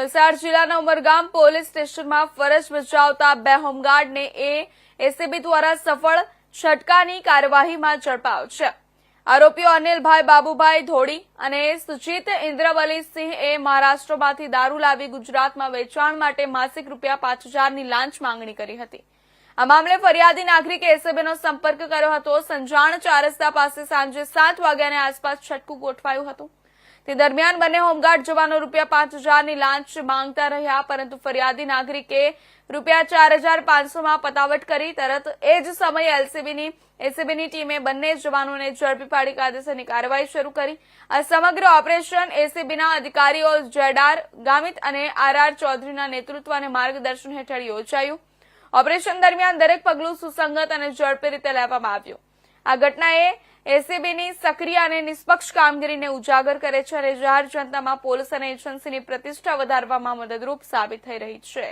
વલસાડ જિલ્લાના ઉમરગામ પોલીસ સ્ટેશનમાં ફરજ બજાવતા બે હોમગાર્ડને એ એસીબી દ્વારા સફળ છટકાની કાર્યવાહીમાં ઝડપાયો છે. આરોપીઓ અનિલભાઈ બાબુભાઈ ધોડી અને સુજીત ઇન્દ્રવલીસિંહ મહારાષ્ટ્રમાંથી દારૂ લાવી ગુજરાતમાં વેચાણ માટે માસિક રૂપિયા પાંચ હજારની લાંચ માંગણી કરી હતી. આ મામલે ફરિયાદી નાગરિકે એસીબીનો સંપર્ક કર્યો હતો. સંજાણ ચાર પાસે સાંજે સાત વાગ્યાની આસપાસ છટકું ગોઠવાયું હતું. તે દરમિયાન બંને હોમગાર્ડ જવાનો રૂપિયા પાંચ હજારની લાંચ માંગતા રહ્યા, પરંતુ ફરિયાદી નાગરિકે રૂપિયા ચાર હજાર પાંચસોમાં પતાવટ કરી. તરત એ જ સમયે એલસીબીની એસીબીની ટીમે બંને જવાનોને ઝડપી પાડી કાયદેસરની કાર્યવાહી શરૂ કરી. આ સમગ્ર ઓપરેશન એસીબીના અધિકારીઓ જેડાર ગામિત અને આરઆર ચૌધરીના નેતૃત્વ અને માર્ગદર્શન હેઠળ યોજાયું. ઓપરેશન દરમિયાન દરેક પગલું સુસંગત અને ઝડપી રીતે લેવામાં આવ્યું. આ ઘટનાએ એસીબીની સક્રિય અને નિષ્પક્ષ કામગીરીને ઉજાગર કરે છે અને જાહેર જનતામાં પોલીસ અને એજન્સીની પ્રતિષ્ઠા વધારવામાં મદદરૂપ સાબિત થઈ રહી છે.